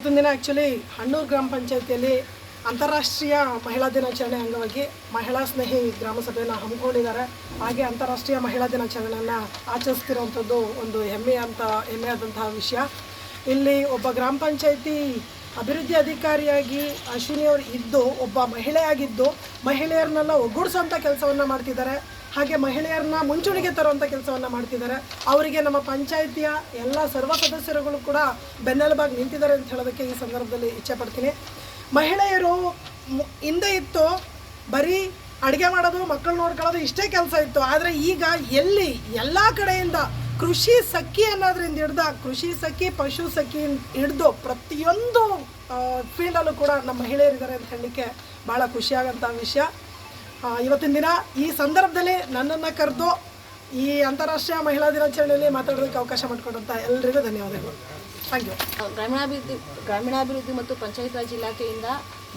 ಇವತ್ತಿನ ದಿನ ಆ್ಯಕ್ಚುಲಿ ಹಣ್ಣೂರು ಗ್ರಾಮ ಪಂಚಾಯತಿಯಲ್ಲಿ ಅಂತಾರಾಷ್ಟ್ರೀಯ ಮಹಿಳಾ ದಿನಾಚರಣೆ ಅಂಗವಾಗಿ ಮಹಿಳಾ ಸ್ನೇಹಿ ಗ್ರಾಮ ಸಭೆಯನ್ನು ಹಮ್ಮಿಕೊಂಡಿದ್ದಾರೆ. ಹಾಗೆ ಅಂತಾರಾಷ್ಟ್ರೀಯ ಮಹಿಳಾ ದಿನಾಚರಣೆಯನ್ನು ಆಚರಿಸ್ತಿರೋವಂಥದ್ದು ಒಂದು ಹೆಮ್ಮೆ ಅಂತ ಹೆಮ್ಮೆಯಾದಂತಹ ವಿಷಯ. ಇಲ್ಲಿ ಒಬ್ಬ ಗ್ರಾಮ ಪಂಚಾಯತಿ ಅಭಿವೃದ್ಧಿ ಅಧಿಕಾರಿಯಾಗಿ ಅಶ್ವಿನಿ ಅವರು ಇದ್ದು, ಒಬ್ಬ ಮಹಿಳೆಯಾಗಿದ್ದು ಮಹಿಳೆಯರನ್ನೆಲ್ಲ ಒಗ್ಗೂಡಿಸುವಂಥ ಕೆಲಸವನ್ನು ಮಾಡ್ತಿದ್ದಾರೆ. ಹಾಗೆ ಮಹಿಳೆಯರನ್ನ ಮುಂಚೂಣಿಗೆ ತರುವಂಥ ಕೆಲಸವನ್ನು ಮಾಡ್ತಿದ್ದಾರೆ. ಅವರಿಗೆ ನಮ್ಮ ಪಂಚಾಯಿತಿಯ ಎಲ್ಲ ಸರ್ವ ಸದಸ್ಯರುಗಳು ಕೂಡ ಬೆನ್ನೆಲುಬಾಗಿ ನಿಂತಿದ್ದಾರೆ ಅಂತ ಹೇಳೋದಕ್ಕೆ ಈ ಸಂದರ್ಭದಲ್ಲಿ ಇಚ್ಛೆ ಪಡ್ತೀನಿ. ಮಹಿಳೆಯರು ಹಿಂದೆ ಇತ್ತು, ಬರೀ ಅಡುಗೆ ಮಾಡೋದು ಮಕ್ಕಳು ನೋಡ್ಕೊಳ್ಳೋದು ಇಷ್ಟೇ ಕೆಲಸ ಇತ್ತು. ಆದರೆ ಈಗ ಎಲ್ಲಿ ಎಲ್ಲ ಕಡೆಯಿಂದ ಕೃಷಿ ಸಖಿ ಅನ್ನೋದ್ರಿಂದ ಹಿಡ್ದ ಕೃಷಿ ಸಖಿ, ಪಶು ಸಖಿ ಹಿಡ್ದು ಪ್ರತಿಯೊಂದು ಫೀಲ್ಡಲ್ಲೂ ಕೂಡ ನಮ್ಮ ಮಹಿಳೆಯರಿದ್ದಾರೆ ಅಂತ ಹೇಳಲಿಕ್ಕೆ ಭಾಳ ಖುಷಿಯಾಗಂಥ ವಿಷಯ. ಇವತ್ತಿನ ದಿನ ಈ ಸಂದರ್ಭದಲ್ಲಿ ನನ್ನನ್ನು ಕರೆದು ಈ ಅಂತಾರಾಷ್ಟ್ರೀಯ ಮಹಿಳಾ ದಿನಾಚರಣೆಯಲ್ಲಿ ಮಾತಾಡೋದಕ್ಕೆ ಅವಕಾಶ ಮಾಡಿಕೊಡಂತ ಎಲ್ಲರಿಗೂ ಧನ್ಯವಾದಗಳು. ಥ್ಯಾಂಕ್ ಯು ಗ್ರಾಮೀಣಾಭಿವೃದ್ಧಿ ಗ್ರಾಮೀಣಾಭಿವೃದ್ಧಿ ಮತ್ತು ಪಂಚಾಯತ್ ರಾಜ್ ಇಲಾಖೆಯಿಂದ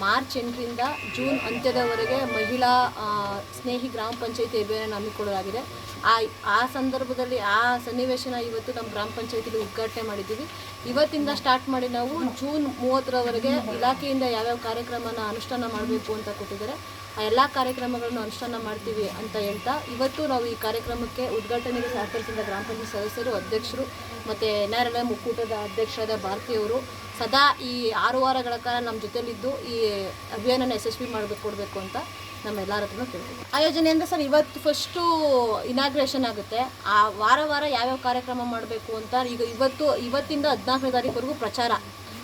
ಮಾರ್ಚ್ ಎಂಟರಿಂದ ಜೂನ್ ಅಂತ್ಯದವರೆಗೆ ಮಹಿಳಾ ಸ್ನೇಹಿ ಗ್ರಾಮ ಪಂಚಾಯತಿ ಅಭಿಯಾನ ಹಮ್ಮಿಕೊಳ್ಳಲಾಗಿದೆ. ಆ ಆ ಸಂದರ್ಭದಲ್ಲಿ ಆ ಸನ್ನಿವೇಶನ ಇವತ್ತು ನಮ್ಮ ಗ್ರಾಮ ಪಂಚಾಯತಿಲಿ ಉದ್ಘಾಟನೆ ಮಾಡಿದ್ದೀವಿ. ಇವತ್ತಿಂದ ಸ್ಟಾರ್ಟ್ ಮಾಡಿ ನಾವು ಜೂನ್ ಮೂವತ್ತರವರೆಗೆ ಇಲಾಖೆಯಿಂದ ಯಾವ್ಯಾವ ಕಾರ್ಯಕ್ರಮನ ಅನುಷ್ಠಾನ ಮಾಡಬೇಕು ಅಂತ ಕೊಟ್ಟಿದ್ದಾರೆ. ಆ ಎಲ್ಲ ಕಾರ್ಯಕ್ರಮಗಳನ್ನು ಅನುಷ್ಠಾನ ಮಾಡ್ತೀವಿ ಅಂತ ಹೇಳ್ತಾ, ಇವತ್ತು ನಾವು ಈ ಕಾರ್ಯಕ್ರಮಕ್ಕೆ ಉದ್ಘಾಟನೆಗೆ ಸಹಕರಿಸಿದ ಗ್ರಾಮ ಪಂಚಾಯತ್ ಸದಸ್ಯರು, ಅಧ್ಯಕ್ಷರು ಮತ್ತು ಎನ್ ಆರ್ ಎಲ್ ಎಂ ಒಕ್ಕೂಟದ ಅಧ್ಯಕ್ಷರಾದ ಭಾರತೀಯವರು ಸದಾ ಈ ಆರು ವಾರಗಳ ಕಾಲ ನಮ್ಮ ಜೊತೆಲಿದ್ದು ಈ ಅಭಿಯಾನನ ಯಶಸ್ವಿ ಮಾಡಬೇಕು ಕೊಡಬೇಕು ಅಂತ ನಮ್ಮ ಎಲ್ಲರ ಹತ್ರನೂ ಕೇಳ್ತೀವಿ ಆಯೋಜನೆ ಅಂದರೆ ಸರ್ ಇವತ್ತು ಫಸ್ಟು ಇನಾಗ್ರೇಷನ್ ಆಗುತ್ತೆ. ಆ ವಾರ ವಾರ ಯಾವ್ಯಾವ ಕಾರ್ಯಕ್ರಮ ಮಾಡಬೇಕು ಅಂತ ಈಗ ಇವತ್ತು ಇವತ್ತಿಂದ ಹದಿನಾಲ್ಕನೇ ತಾರೀಕುವರೆಗೂ ಪ್ರಚಾರ.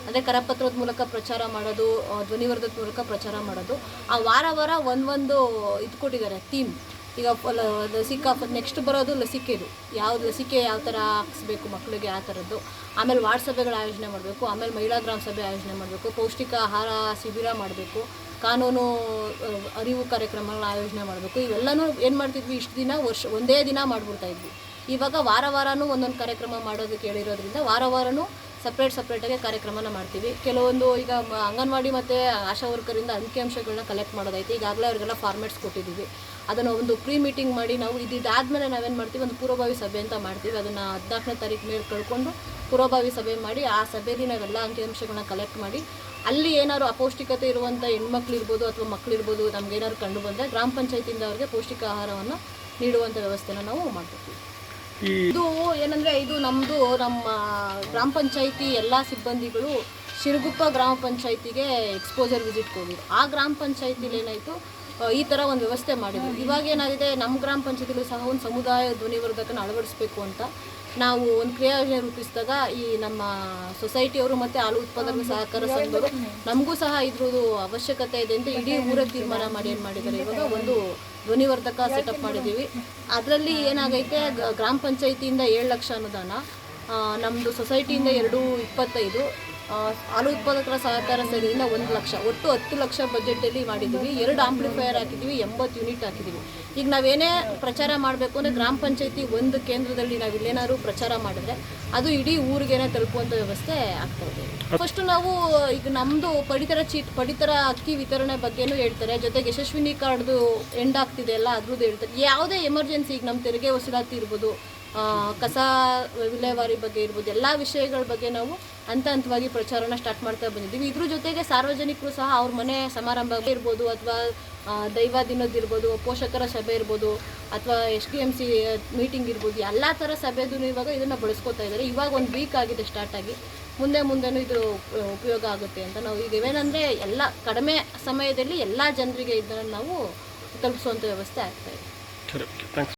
ಅಂದರೆ ಕರಪತ್ರದ ಮೂಲಕ ಪ್ರಚಾರ ಮಾಡೋದು ಆ, ಧ್ವನಿವರ್ಧದ ಮೂಲಕ ಪ್ರಚಾರ ಮಾಡೋದು. ಆ ವಾರ ವಾರ ಒಂದೊಂದು ಇದು ಕೊಟ್ಟಿದ್ದಾರೆ ಥೀಮ್ ಈಗ ಲಸಿಕಾ ನೆಕ್ಸ್ಟ್ ಬರೋದು ಲಸಿಕೆದು. ಯಾವ್ದು ಲಸಿಕೆ ಯಾವ ಥರ ಹಾಕಿಸ್ಬೇಕು ಮಕ್ಕಳಿಗೆ ಆ ಥರದ್ದು ಆಮೇಲೆ ವಾರ್ಡ್ ಸಭೆಗಳ ಆಯೋಜನೆ ಮಾಡಬೇಕು, ಆಮೇಲೆ ಮಹಿಳಾ ಗ್ರಾಮ ಸಭೆ ಆಯೋಜನೆ ಮಾಡಬೇಕು ಪೌಷ್ಟಿಕ ಆಹಾರ ಶಿಬಿರ ಮಾಡಬೇಕು, ಕಾನೂನು ಅರಿವು ಕಾರ್ಯಕ್ರಮಗಳ ಆಯೋಜನೆ ಮಾಡಬೇಕು. ಇವೆಲ್ಲನೂ ಏನು ಮಾಡ್ತಿದ್ವಿ, ಇಷ್ಟು ದಿನ ವರ್ಷ, ಒಂದೇ ದಿನ ಮಾಡಿಬಿಡ್ತಾ ಇದ್ವಿ. ಇವಾಗ ವಾರ ವಾರನೂ ಒಂದೊಂದು ಕಾರ್ಯಕ್ರಮ ಮಾಡೋದಕ್ಕೆ ಹೇಳಿರೋದ್ರಿಂದ ವಾರ ವಾರನೂ ಸಪ್ರೇಟ್ ಸಪ್ರೇಟಾಗಿ ಕಾರ್ಯಕ್ರಮನ ಮಾಡ್ತೀವಿ. ಕೆಲವೊಂದು ಈಗ ಅಂಗನವಾಡಿ ಮತ್ತು ಆಶಾ ವರ್ಕರಿಂದ ಅಂಕಿಅಂಶಗಳನ್ನ ಕಲೆಕ್ಟ್ ಮಾಡೋದೈತೆ. ಈಗಾಗಲೇ ಅವರಿಗೆಲ್ಲ ಫಾರ್ಮ್ಯಾಟ್ಸ್ ಕೊಟ್ಟಿದ್ದೀವಿ. ಅದನ್ನು ಒಂದು ಪ್ರೀ ಮೀಟಿಂಗ್ ಮಾಡಿ ನಾವು ಇದಾದಮೇಲೆ ನಾವೇನು ಮಾಡ್ತೀವಿ ಒಂದು ಪೂರ್ವಭಾವಿ ಸಭೆ ಅಂತ ಮಾಡ್ತೀವಿ. ಅದನ್ನು ಹದಿನಾಲ್ಕನೇ ತಾರೀಕು ಮೇಲೆ ಕಳ್ಕೊಂಡು ಪೂರ್ವಭಾವಿ ಸಭೆ ಮಾಡಿ ಆ ಸಭೆಯಲ್ಲಿ ನಾವೆಲ್ಲ ಅಂಕಿಅಂಶಗಳನ್ನ ಕಲೆಕ್ಟ್ ಮಾಡಿ ಅಲ್ಲಿ ಏನಾದ್ರು ಅಪೌಷ್ಟಿಕತೆ ಇರುವಂಥ ಹೆಣ್ಮಕ್ಳಿರ್ಬೋದು ಅಥವಾ ಮಕ್ಕಳಿರ್ಬೋದು ನಮ್ಗೆ ಏನಾದ್ರು ಕಂಡು ಬಂದರೆ ಗ್ರಾಮ ಪಂಚಾಯತಿಯಿಂದ ಅವ್ರಿಗೆ ಪೌಷ್ಟಿಕ ಆಹಾರವನ್ನು ನೀಡುವಂಥ ವ್ಯವಸ್ಥೆನ ನಾವು ಮಾಡ್ತೀವಿ ಇದು ಏನಂದ್ರೆ ಇದು ನಮ್ಮದು ನಮ್ಮ ಗ್ರಾಮ ಪಂಚಾಯಿತಿ ಎಲ್ಲ ಸಿಬ್ಬಂದಿಗಳು ಶಿರಗುಪ್ಪ ಗ್ರಾಮ ಪಂಚಾಯಿತಿಗೆ ಎಕ್ಸ್ಪೋಜರ್ ವಿಸಿಟ್ ಹೋಗಿದ್ರು. ಆ ಗ್ರಾಮ ಪಂಚಾಯತಿಲಿ ಏನಾಯಿತು ಈ ಥರ ಒಂದು ವ್ಯವಸ್ಥೆ ಮಾಡಿದ್ರು. ಇವಾಗ ಏನಾಗಿದೆ ನಮ್ಮ ಗ್ರಾಮ ಪಂಚಾಯತಿಗಳು ಸಹ ಒಂದು ಸಮುದಾಯ ಧ್ವನಿವರ್ಧಕನ ಅಳವಡಿಸಬೇಕು ಅಂತ ನಾವು ಒಂದು ಕ್ರಿಯಾಯೋಜನೆ ರೂಪಿಸಿದಾಗ ಈ ನಮ್ಮ ಸೊಸೈಟಿಯವರು ಮತ್ತು ಹಾಲು ಉತ್ಪಾದಕ ಸಹಕಾರ ಸಂಘರು ನಮಗೂ ಸಹ ಇದ್ರದ್ದು ಅವಶ್ಯಕತೆ ಇದೆ ಅಂತ ಇಡೀ ಊರ ತೀರ್ಮಾನ ಮಾಡಿ ಏನು ಮಾಡಿದ್ದಾರೆ. ಇವಾಗ ಒಂದು ಧ್ವನಿವರ್ಧಕ ಸೆಟಪ್ ಮಾಡಿದ್ದೀವಿ. ಅದರಲ್ಲಿ ಏನಾಗೈತೆ ಗ್ರಾಮ ಪಂಚಾಯಿತಿಯಿಂದ ಏಳು ಲಕ್ಷ ಅನುದಾನ ನಮ್ಮದು ಸೊಸೈಟಿಯಿಂದ ಎರಡು ಇಪ್ಪತ್ತೈದು ಹಾಲು ಉತ್ಪಾದಕರ ಸಹಕಾರ ಸಂಘದಿಂದ ಒಂದು ಲಕ್ಷ, ಒಟ್ಟು ಹತ್ತು ಲಕ್ಷ ಬಜೆಟಲ್ಲಿ ಮಾಡಿದ್ದೀವಿ. ಎರಡು ಆಂಪ್ಲಿಫೈಯರ್ ಹಾಕಿದ್ದೀವಿ, ಎಂಬತ್ತು ಯೂನಿಟ್ ಹಾಕಿದ್ದೀವಿ. ಈಗ ನಾವೇನೇ ಪ್ರಚಾರ ಮಾಡಬೇಕು ಅಂದರೆ ಗ್ರಾಮ ಪಂಚಾಯತಿ ಒಂದು ಕೇಂದ್ರದಲ್ಲಿ ನಾವು ಇಲ್ಲೇನಾದ್ರು ಪ್ರಚಾರ ಮಾಡಿದ್ರೆ ಅದು ಇಡೀ ಊರಿಗೇನೆ ತಲುಪುವಂಥ ವ್ಯವಸ್ಥೆ ಆಗ್ತಾ ಇದೆ. ಫಸ್ಟ್ ನಾವು, ಈಗ ನಮ್ಮದು ಪಡಿತರ ಚೀಟ್, ಪಡಿತರ ಅಕ್ಕಿ ವಿತರಣೆ ಬಗ್ಗೆನೂ ಹೇಳ್ತಾರೆ. ಜೊತೆಗೆ ಯಶಸ್ವಿನಿ ಕಾರ್ಡ್ದು ಎಂಡ್ ಆಗ್ತಿದೆ ಅಲ್ಲ, ಅದ್ರದ್ದು ಹೇಳ್ತಾರೆ. ಯಾವುದೇ ಎಮರ್ಜೆನ್ಸಿ ಈಗ ನಮ್ಮ ತೆರಿಗೆ ವಸೂಲಾತಿ ಇರ್ಬೋದು. ಕಸ ವಿಲೇವಾರಿ ಬಗ್ಗೆ ಇರ್ಬೋದು, ಎಲ್ಲ ವಿಷಯಗಳ ಬಗ್ಗೆ ನಾವು ಹಂತ ಹಂತವಾಗಿ ಪ್ರಚಾರನ ಸ್ಟಾರ್ಟ್ ಮಾಡ್ತಾ ಬಂದಿದ್ದೀವಿ. ಇದ್ರ ಜೊತೆಗೆ ಸಾರ್ವಜನಿಕರು ಸಹ ಅವ್ರ ಮನೆ ಸಮಾರಂಭ ಇರ್ಬೋದು, ಅಥವಾ ದೈವ ದಿನದಿರ್ಬೋದು ಪೋಷಕರ ಸಭೆ ಇರ್ಬೋದು, ಅಥವಾ S D M C meeting ಇರ್ಬೋದು, ಎಲ್ಲ ಥರ ಸಭೆದು ಇವಾಗ ಇದನ್ನು ಬಳಸ್ಕೊತಾ ಇದ್ದಾರೆ. ಇವಾಗ ಒಂದು ವೀಕ್ ಆಗಿದೆ ಸ್ಟಾರ್ಟ್ ಆಗಿ. ಮುಂದೆ ಮುಂದೆನೂ ಇದು ಉಪಯೋಗ ಆಗುತ್ತೆ ಅಂತ ನಾವು ಈಗ ಇವೇನಂದರೆ ಎಲ್ಲ ಕಡಿಮೆ ಸಮಯದಲ್ಲಿ ಎಲ್ಲ ಜನರಿಗೆ ಇದನ್ನು ನಾವು ತಲುಪಿಸುವಂಥ ವ್ಯವಸ್ಥೆ ಆಗ್ತಾ